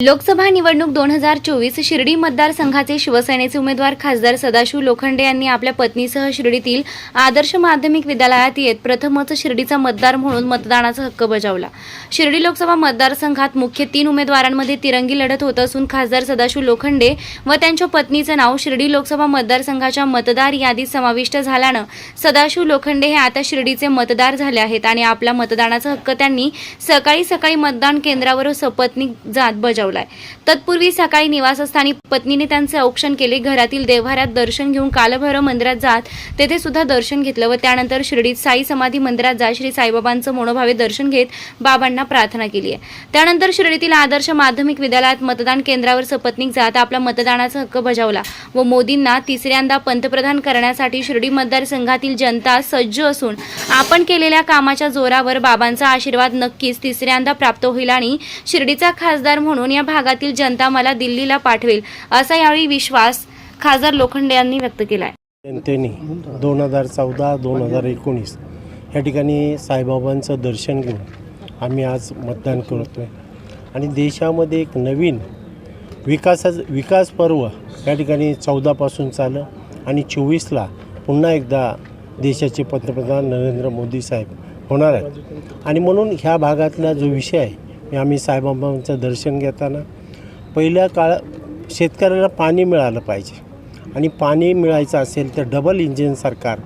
लोकसभा निवडणूक दोन हजार चोवीस शिर्डी मतदारसंघाचे शिवसेनेचे उमेदवार खासदार सदाशिव लोखंडे यांनी आपल्या पत्नीसह शिर्डीतील आदर्श माध्यमिक विद्यालयात येत प्रथमच शिर्डीचा मतदार म्हणून मतदानाचा हक्क बजावला. शिर्डी लोकसभा मतदारसंघात मुख्य तीन उमेदवारांमध्ये तिरंगी लढत होत असून खासदार सदाशिव लोखंडे व त्यांच्या पत्नीचं नाव शिर्डी लोकसभा मतदारसंघाच्या मतदार यादीत समाविष्ट झाल्यानं सदाशिव लोखंडे हे आता शिर्डीचे मतदार झाले आहेत आणि आपला मतदानाचा हक्क त्यांनी सकाळी सकाळी मतदान केंद्रावर सपत्नीक जात ठरवलाय. तत्पूर्वी सकाळी निवासस्थानी पत्नीने त्यांचे औक्षण केले. घरातील देव्हाऱ्यात दर्शन घेऊन कालभैरव मंदिरात जात तेथे सुद्धा दर्शन घेतलं व त्यानंतर शिर्डीत साई समाधी मंदिरात जात श्री साईबाबांचं मनोभावे दर्शन घेत बाबांना प्रार्थना केली आहे. त्यानंतर शिर्डीतील आदर्श माध्यमिक विद्यालयात मतदान केंद्रावर सपत्नीक जात आपला मतदानाचा हक्क बजावला व मोदींना तिसऱ्यांदा पंतप्रधान करण्यासाठी शिर्डी मतदारसंघातील जनता सज्ज असून आपण केलेल्या कामाच्या जोरावर बाबांचा आशीर्वाद नक्कीच तिसऱ्यांदा प्राप्त होईल आणि शिर्डीचा खासदार म्हणून या भागातील जनता मला दिल्लीला पाठवेल असा यावेळी विश्वास खासदार लोखंडे यांनी व्यक्त केलाय. जनतेने दोन हजार चौदा दोन हजार एकोणीस या ठिकाणी साईबाबांचं दर्शन घेऊन आम्ही आज मतदान करतो आहे आणि देशामध्ये एक नवीन विकासाच विकास पर्व या ठिकाणी चौदापासून चालं आणि चोवीसला पुन्हा एकदा देशाचे पंतप्रधान नरेंद्र मोदी साहेब होणार आहेत. आणि म्हणून ह्या भागातला जो विषय आहे आम्ही साईबाबांचं दर्शन घेताना पहिल्या काळ शेतकऱ्याला पाणी मिळालं पाहिजे. आणि पाणी मिळायचं असेल तर डबल इंजिन सरकार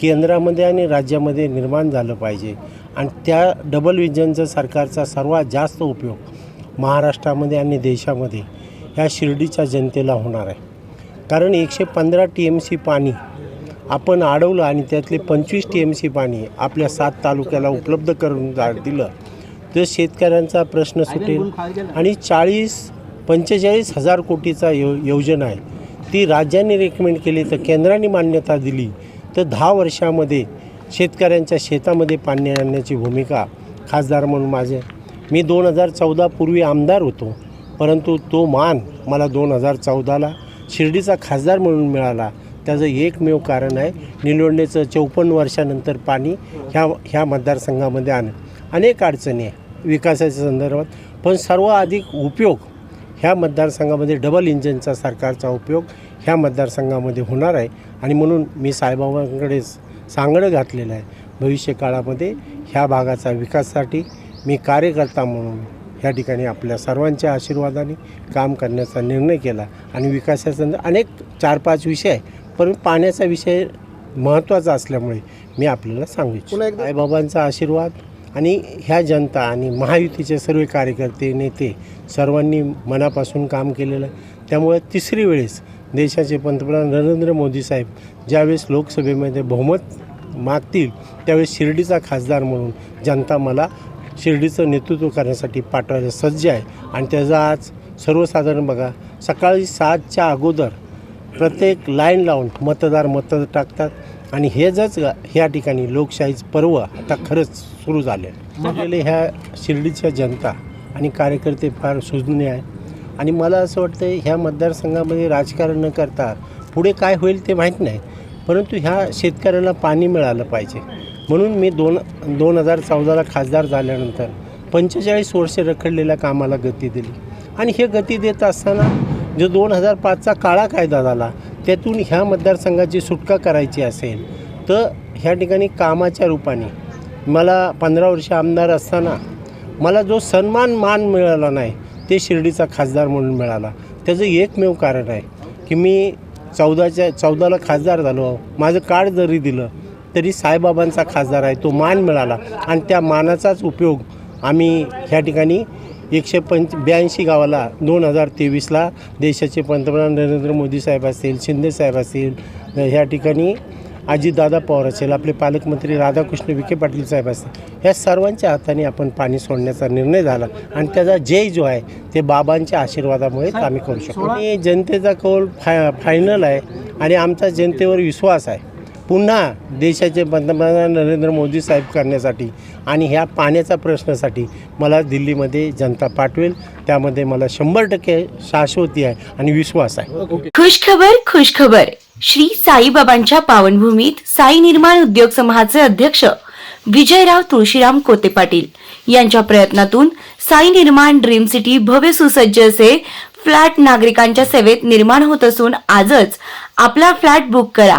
केंद्रामध्ये आणि राज्यामध्ये निर्माण झालं पाहिजे. आणि त्या डबल इंजिनचं सरकारचा सर्वात जास्त उपयोग महाराष्ट्रामध्ये आणि देशामध्ये ह्या शिर्डीच्या जनतेला होणार आहे. कारण एकशे पंधरा टी एम सी पाणी आपण अडवलं आणि त्यातले पंचवीस टी एम सी पाणी आपल्या सात तालुक्याला उपलब्ध करून दिलं तर शेतकऱ्यांचा प्रश्न सुटेल आणि चाळीस पंचेचाळीस हजार कोटीचा यो योजना आहे. ती राज्यांनी रेकमेंड केली तर केंद्राने मान्यता दिली तर दहा वर्षामध्ये शेतकऱ्यांच्या शेतामध्ये पाणी आणण्याची भूमिका खासदार म्हणून माझे मी दोन हजार चौदा पूर्वी आमदार होतो परंतु तो मान मला दोन हजार चौदाला शिर्डीचा खासदार म्हणून मिळाला. त्याचं एकमेव कारण आहे निलवंडेचं चौपन्न वर्षानंतर पाणी ह्या ह्या मतदारसंघामध्ये आणं अनेक अडचणी आहे विकासाच्या संदर्भात. पण सर्वाधिक उपयोग ह्या मतदारसंघामध्ये डबल इंजिनचा सरकारचा उपयोग ह्या मतदारसंघामध्ये होणार आहे. आणि म्हणून मी साईबाबांकडे सांगणं घातलेलं आहे. भविष्य काळामध्ये ह्या भागाचा विकासासाठी मी कार्यकर्ता म्हणून ह्या ठिकाणी आपल्या सर्वांच्या आशीर्वादाने काम करण्याचा निर्णय केला. आणि विकासाचा अनेक चार पाच विषय आहे. परंतु पाण्याचा विषय महत्त्वाचा असल्यामुळे मी आपल्याला सांगू इच्छितो. साईबाबांचा आशीर्वाद आणि ह्या जनता आणि महायुतीचे सर्व कार्यकर्ते नेते सर्वांनी मनापासून काम केलेलं. आहे त्यामुळे तिसरी वेळेस देशाचे पंतप्रधान नरेंद्र मोदी साहेब ज्यावेळेस लोकसभेमध्ये बहुमत मागतील त्यावेळेस शिर्डीचा खासदार म्हणून जनता मला शिर्डीचं नेतृत्व करण्यासाठी पाठवायला सज्ज आहे. आणि त्याचा आज सर्वसाधारण बघा सकाळी सातच्या अगोदर प्रत्येक लाईन लावून मतदार मतदार टाकतात. आणि हे जच ह्या ठिकाणी लोकशाहीचं पर्व आता खरंच सुरू झाले म्हणजे ह्या शिर्डीच्या जनता आणि कार्यकर्ते फार सुजने आहे आणि मला असं वाटतं ह्या मतदारसंघामध्ये राजकारण न करता पुढे काय होईल ते माहीत नाही. परंतु ह्या शेतकऱ्याला पाणी मिळालं पाहिजे. म्हणून मी दोन दोन हजार चौदाला खासदार झाल्यानंतर पंचेचाळीस वर्षे रखडलेल्या कामाला गती दिली. आणि हे गती देत असताना जो दोन हजार पाचचा काळा कायदा झाला त्यातून ह्या मतदारसंघाची सुटका करायची असेल तर ह्या ठिकाणी कामाच्या रूपाने मला पंधरा वर्ष आमदार असताना मला जो सन्मान मान मिळाला नाही ते शिर्डीचा खासदार म्हणून मिळाला. त्याचं एकमेव कारण आहे की मी चौदाच्या चौदाला खासदार झालो. माझं कार्ड जरी दिलं तरी साईबाबांचा खासदार आहे तो मान मिळाला. आणि त्या मानाचाच उपयोग आम्ही ह्या ठिकाणी एकशे पंच ब्याऐंशी गावाला दोन हजार तेवीसला देशाचे पंतप्रधान नरेंद्र मोदी साहेब असतील शिंदे साहेब असतील ह्या ठिकाणी अजितदादा पवार असेल आपले पालकमंत्री राधाकृष्ण विखे पाटील साहेब असतील ह्या सर्वांच्या हाताने आपण पाणी सोडण्याचा निर्णय झाला. आणि त्याचा जय जो आहे ते बाबांच्या आशीर्वादामुळेच आम्ही करू शकतो. आणि जनतेचा कौल फाय फायनल आहे. आणि आमचा जनतेवर विश्वास आहे. पुन्हा देशाचे पंतप्रधान नरेंद्र मोदी साहेब करण्यासाठी आणि ह्या पाण्याच्या प्रश्नासाठी मला दिल्लीमध्ये जनता पाठवेल. त्यामध्ये मला शंभर टक्के शाश्वती आहे आणि विश्वास आहे. खुशखबर खुशखबर. श्री साईबाबांच्या पावनभूमीत साई निर्माण उद्योग समूहाचे अध्यक्ष विजयराव तुळशीराम कोते पाटील यांच्या प्रयत्नातून साई निर्माण ड्रीम सिटी भव्य सुसज्ज असे फ्लॅट नागरिकांच्या सेवेत निर्माण होत असून आजच आपला फ्लॅट बुक करा.